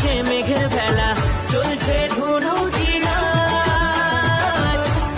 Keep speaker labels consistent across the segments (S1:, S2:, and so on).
S1: আকাশে
S2: মেঘের ভেলা চলছে ধনু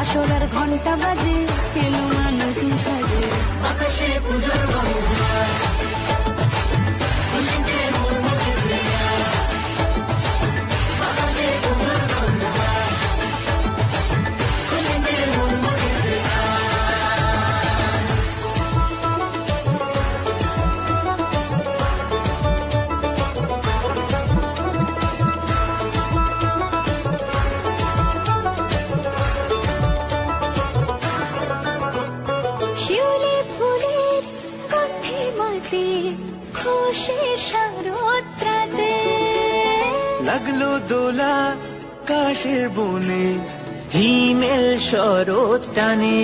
S1: আসলার ঘণ্টা বাজে এলো নতুন সাজে।
S2: আকাশে পুজোর
S1: মাতে খুশি শারদ্রাতে
S2: লাগল দোলা কাশের বনে হিমেল শরৎ টানে